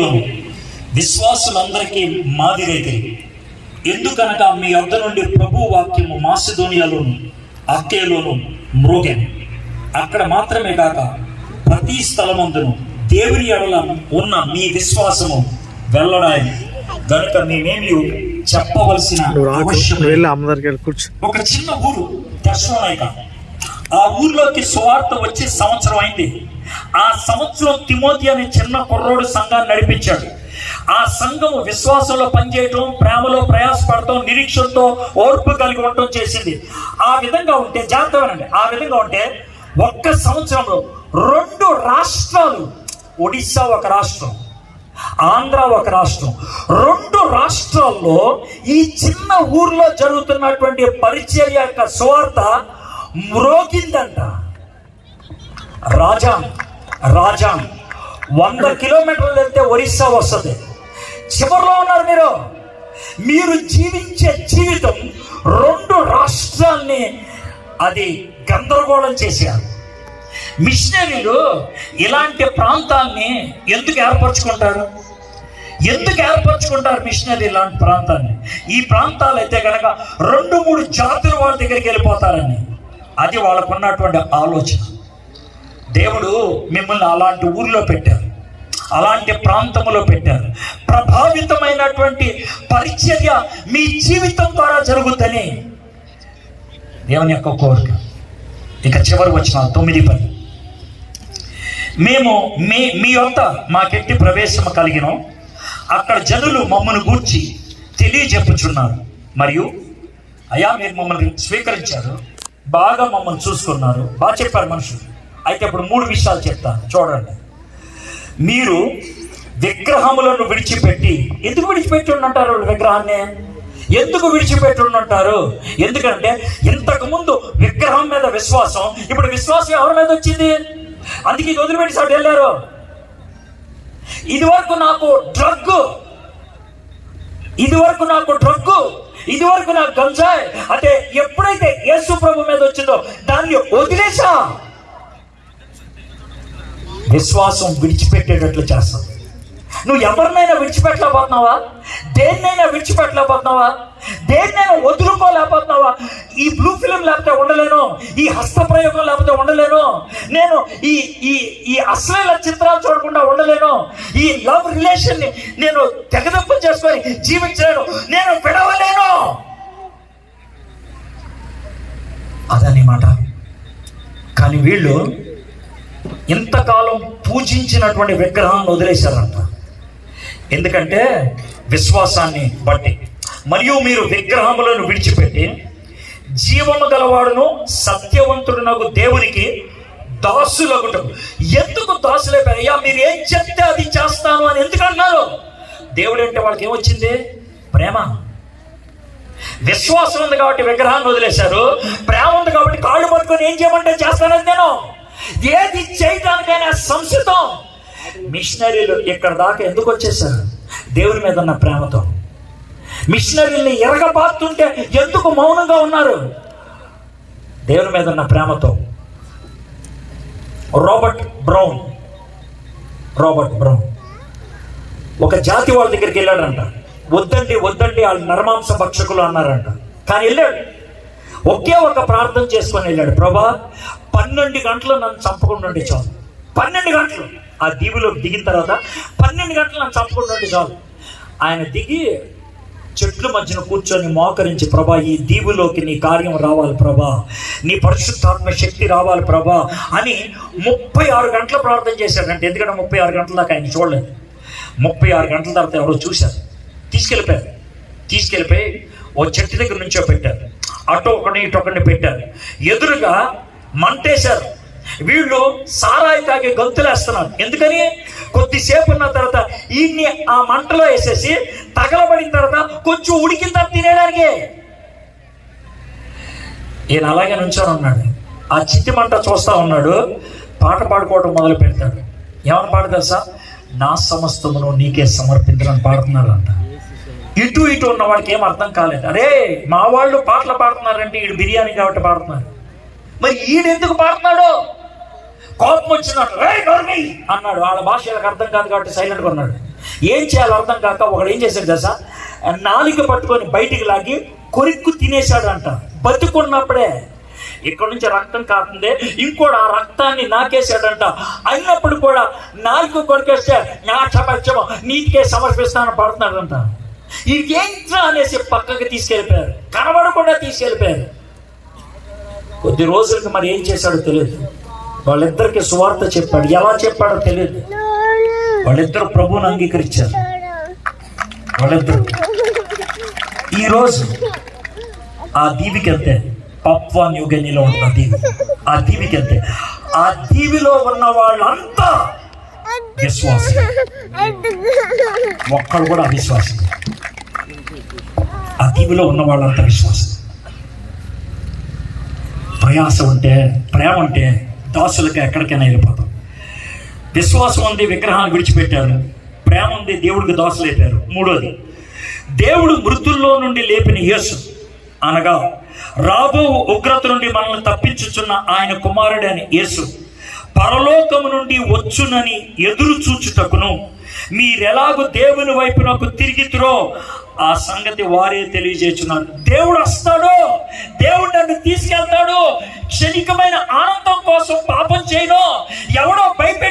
లోను విశ్వాసులందరికీ మాదిరైతే ఎందుకనగా మీ వద్ద నుండి ప్రభు వాక్యము మాసిధోనియాలోను అక్కేలోను మ్రోగెను. అక్కడ మాత్రమే కాక ప్రతి స్థలమందును దేవుని ఎడల ఉన్న మీ విశ్వాసము వెల్లడాయి. గనుక మేమేమి చెప్పవలసిన ఒక చిన్న ఊరు దర్శనాయిక ఆ ఊర్లోకి సువార్త వచ్చి సంవత్సరం అయింది. ఆ సంవత్సరం తిమోతి అనే చిన్న కుర్రోడు సంఘాన్ని నడిపించాడు. ఆ సంఘం విశ్వాసంలో పనిచేయటం ప్రేమలో ప్రయాసపడటం నిరీక్షణతో ఓర్పు కలిగి ఉండటం చేసింది. ఆ విధంగా ఉంటే జాగ్రత్తగానండి ఆ విధంగా ఉంటే ఒక్క సంవత్సరంలో రెండు రాష్ట్రాలు ఒడిశా ఒక రాష్ట్రం ఆంధ్ర ఒక రాష్ట్రం. రెండు రాష్ట్రాల్లో ఈ చిన్న ఊర్లో జరుగుతున్నటువంటి పరిచర్య యొక్క స్వార్థ మ్రోగిందంట. రాజాం రాజాం వంద కిలోమీటర్లు వెళ్తే ఒరిస్సా వస్తుంది. చివరిలో ఉన్నారు మీరు. మీరు జీవించే జీవితం రెండు రాష్ట్రాల్ని అది గందరగోళం చేశారు. మిషనరీలు ఇలాంటి ప్రాంతాన్ని ఎందుకు ఏర్పరచుకుంటారు? ఎందుకు ఏర్పరచుకుంటారు మిషనరీ ఇలాంటి ప్రాంతాన్ని? ఈ ప్రాంతాలు అయితే కనుక రెండు మూడు జాతులు వాళ్ళ దగ్గరికి వెళ్ళిపోతారని. అది వాళ్ళకున్నటువంటి ఆలోచన. దేవుడు మిమ్మల్ని అలాంటి ఊర్లో పెట్టారు. అలాంటి ప్రాంతంలో పెట్టారు. ప్రభావితమైనటువంటి పరిచర్య మీ జీవితం ద్వారా జరుగుతుందని దేవుని యొక్క కోరిక. ఇక చివరి వచ్చిన తొమ్మిది పది. మేము మీ మీ యొక్క మాకెట్టి ప్రవేశం కలిగినాం అక్కడ జనులు మమ్మల్ని గూర్చి తెలియజెప్పుచున్నారు. మరియు అయా మీరు మమ్మల్ని స్వీకరించారు. బాగా మమ్మల్ని చూసుకున్నారు. బాగా చెప్పారు మనుషులు. అయితే ఇప్పుడు మూడు విషయాలు చెప్తాను చూడండి. మీరు విగ్రహములను విడిచిపెట్టి ఎందుకు విడిచిపెట్టి ఉండంటారు విగ్రహాన్ని? ఎందుకు విడిచిపెట్టి ఉండంటారు? ఎందుకంటే ఇంతకుముందు విగ్రహం మీద విశ్వాసం ఇప్పుడు విశ్వాసం ఎవరి మీద వచ్చింది? అందుకే ఇది వదిలిపెట్టి సార్ వెళ్ళారు. ఇది వరకు నాకు డ్రగ్ ఇది వరకు నాకు డ్రగ్ ఇది వరకు నాకు గంజాయి అంటే ఎప్పుడైతే యేసు ప్రభు మీద వచ్చిందో దాన్ని వదిలేసా విశ్వాసం విడిచిపెట్టేటట్లు చేస్తుంది నువ్వు ఎవరినైనా విడిచిపెట్టలేకపోతున్నావా? దేన్నైనా విడిచిపెట్టలేకపోతున్నావా? దేన్నైనా వదులుకోలేకపోతున్నావా? ఈ బ్లూ ఫిలిం లేకపోతే ఉండలేను. ఈ హస్త ప్రయోగం లేకపోతే ఉండలేను. నేను ఈ ఈ ఈ అశ్లీల చిత్రాలు చూడకుండా ఉండలేను. ఈ లవ్ రిలేషన్ని నేను తెగదెంపు చేసుకొని జీవించలేను. నేను విడవలేను. అదని మాట. కానీ వీళ్ళు ఇంతకాలం పూజించినటువంటి విగ్రహాన్ని వదిలేశారంట. ఎందుకంటే విశ్వాసాన్ని బట్టి. మరియు మీరు విగ్రహములను విడిచిపెట్టి జీవము గలవాడును సత్యవంతుడు నాకు దేవునికి దాసులగుటం ఎందుకు దాసులైపోయారు? అయ్యా మీరు ఏం చెప్తే అది చేస్తాను అని ఎందుకు అన్నారు దేవుడు అంటే వాళ్ళకి ఏమొచ్చింది? ప్రేమ. విశ్వాసం ఉంది కాబట్టి విగ్రహాన్ని వదిలేశారు. ప్రేమ ఉంది కాబట్టి కాళ్ళు పట్టుకొని ఏం చేయమంటే చేస్తానని నేను. ఏది చేయడానికైనా సంసిద్ధం. మిషనరీలు ఇక్కడ దాకా ఎందుకు వచ్చేసారు దేవుని మీద ఉన్న ప్రేమతో. మిషనరీల్ని ఎరగబాతుంటే ఎందుకు మౌనంగా ఉన్నారు? దేవుని మీద ఉన్న ప్రేమతో. Robert Brown. Robert Brown. ఒక జాతి వాళ్ళ దగ్గరికి వెళ్ళాడంట. వద్దండి వద్దండి వాళ్ళు నర్మాంస భక్షకులు అన్నారంట. కానీ వెళ్ళాడు. ఒకే ఒక ప్రార్థన చేసుకొని వెళ్ళాడు. ప్రభా పన్నెండు గంటలు నన్ను చంపకుండా ఉండే చాలు. పన్నెండు గంటలు. ఆ దీవులోకి దిగిన తర్వాత పన్నెండు గంటలు నన్ను చంపకుండా ఉండే చాలు. ఆయన దిగి చెట్ల మధ్యన కూర్చొని మోకరించి ప్రభా ఈ దీవులోకి నీ కార్యం రావాలి ప్రభా. నీ పరిశుద్ధాత్మ శక్తి రావాలి ప్రభా అని ముప్పై ఆరు గంటలు ప్రార్థన చేశాడంటే. ఎందుకంటే ముప్పై ఆరు గంటల దాకా ఆయన చూడలేదు. ముప్పై ఆరు గంటల తర్వాత ఎవరో చూశారు. తీసుకెళ్ళిపోయారు. తీసుకెళ్ళిపోయి ఓ చెట్టు దగ్గర నుంచో పెట్టారు. అటు ఒకటి ఇటు ఒకటి పెట్టారు. ఎదురుగా మంటేశారు. వీళ్ళు సారాయి తాగి గంతులేస్తున్నారు. ఎందుకని? కొద్దిసేపు ఉన్న తర్వాత ఈయన్ని ఆ మంటలో వేసేసి తగలబడిన తర్వాత కొంచెం ఉడికిన తర్వాత తినేయడానికి ఈయన అలాగే నుంచొని ఉన్నాడు. ఆ చిట్టి మంట చూస్తా ఉన్నాడు. పాట పాడుకోవడం మొదలు పెడతాడు. ఏమని పాడు తెలుసా? నా సమస్తమును నీకే సమర్పించడానికి పాడుతున్నాడు అంట ఇటు ఇటు ఉన్న వాడికి ఏం అర్థం కాలేదు. అరే మా వాళ్ళు పాటలు పాడుతున్నారంటే ఈడు బిర్యానీ కాబట్టి పాడుతున్నారు. మరి ఈడెందుకు పాడుతున్నాడు? కోపం వచ్చినాడు. "రేయ్, నోర్మి!" అన్నాడు. వాళ్ళ భాష వీళ్ళకి అర్థం కాదు కాబట్టి సైలెంట్గా ఉన్నాడు. ఏం చేయాలో అర్థం కాక ఒకడు ఏం చేశాడు దశ నాలిక పట్టుకొని బయటికి లాగి కొరిక్కు తినేశాడంట. బతుకున్నప్పుడే ఇక్కడ నుంచి రక్తం కాకుందే ఇంకోడు ఆ రక్తాన్ని నాకేశాడంట. అయినప్పుడు కూడా నాలుగు కొరికేస్తే నా సమస్యము నీటికే సమర్పిస్తానని పడుతున్నాడంట. ఇంకేంట్రా అనేసి పక్కకి తీసుకెళ్ళిపోయారు. కనబడకుండా తీసుకెళ్ళిపోయారు. కొద్ది రోజులకి మరి ఏం చేశాడో తెలియదు. వాళ్ళిద్దరికి సువార్త చెప్పాడు. ఎలా చెప్పాడో తెలియదు. వాళ్ళిద్దరు ప్రభువుని అంగీకరించారు. వాళ్ళిద్దరు. ఈరోజు ఆ దీవికి వెళ్తే పప్వా న్యూగనీలో ఉంటుంది ఆ దీవి. ఆ దీవికి వెళ్తే ఆ దీవిలో ఉన్న వాళ్ళంతా విశ్వాసం ఒక్కడు కూడా అవిశ్వాసం ఆ దీవిలో ఉన్న వాళ్ళంతా విశ్వాసం. ప్రయాసం ఉంటే ప్రేమ ఉంటే దాసులకి ఎక్కడికైనా వెళ్ళిపోతాం. విశ్వాసం ఉంది విగ్రహాన్ని విడిచిపెట్టారు. ప్రేమ ఉంది దేవుడికి దోసలేపారు మూడోది దేవుడు మృతుల్లో నుండి లేపిన యేసు అనగా రాబో ఉగ్రత నుండి మనల్ని తప్పించుచున్న ఆయన కుమారుడని యేసు పరలోకము నుండి వచ్చునని ఎదురు చూచుటకును మీరెలాగూ దేవుని వైపునకు తిరిగితురో ఆ సంగతి వారే తెలియజేస్తున్నారు దేవుడు వస్తాడు దేవుడు నన్ను తీసుకెళ్తాడు క్షణికమైన ఆనందం కోసం పాపం చేయను ఎవడో భయపెట్టి